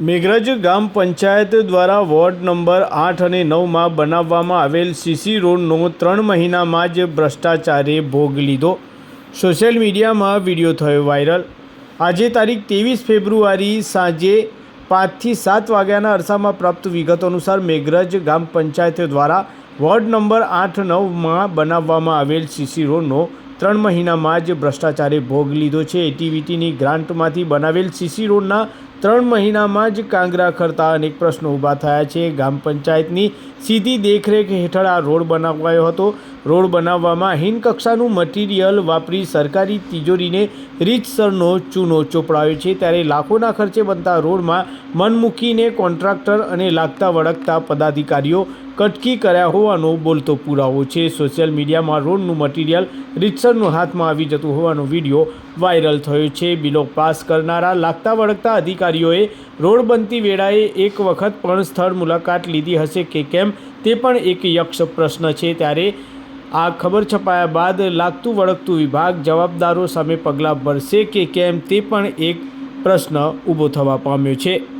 મેઘરજ ગ્રામ પંચાયત દ્વારા ward number આઠ અને નવમાં બનાવવામાં આવેલ સીસી રોડનો ત્રણ મહિનામાં જ ભ્રષ્ટાચારે ભોગ લીધો. સોશિયલ મીડિયામાં વીડિયો થયો વાયરલ. આજે તારીખ ત્રેવીસ ફેબ્રુઆરી સાંજે પાંચથી સાત વાગ્યાના અરસામાં પ્રાપ્ત વિગતો અનુસાર મેઘરજ ગ્રામ પંચાયત દ્વારા વોર્ડ નંબર આઠ નવમાં બનાવવામાં આવેલ સીસી રોડનો ત્રણ મહિનામાં જ ભ્રષ્ટાચારે ભોગ લીધો છે. એટીવીટીની ગ્રાન્ટમાંથી બનાવેલ સીસી રોડના ત્રણ મહિનામાં જ કાંગરા કરતા અનેક પ્રશ્નો ઊભા થયા છે. ગ્રામ પંચાયતની સીધી દેખરેખ હેઠળ આ રોડ બનાવાયો હતો. રોડ બનાવવામાં હિનકક્ષાનું મટીરિયલ વાપરી સરકારી તિજોરીને રીતસરનો ચૂનો ચોપડાયો છે. ત્યારે લાખોના ખર્ચે બનતા રોડમાં મન મૂકીને કોન્ટ્રાક્ટર અને લાગતા વળગતા પદાધિકારીઓ કટકી કર્યા હોવાનો બોલતો પુરાવો છે. સોશિયલ મીડિયામાં રોડનું મટીરિયલ રીતસરનું હાથમાં આવી જતું હોવાનો વીડિયો વાયરલ થયો છે. બિલો પાસ કરનારા લાગતા વળગતા અધિકારીઓએ રોડ બનતી વેળાએ એક વખત પણ સ્થળ મુલાકાત લીધી હશે કે કેમ તે પણ એક યક્ષ પ્રશ્ન છે. ત્યારે આ ખબર છપાયા બાદ લાગતું વળગતું વિભાગ જવાબદારો સામે પગલાં ભરશે કે કેમ તે પણ એક પ્રશ્ન ઊભો થવા પામ્યો છે.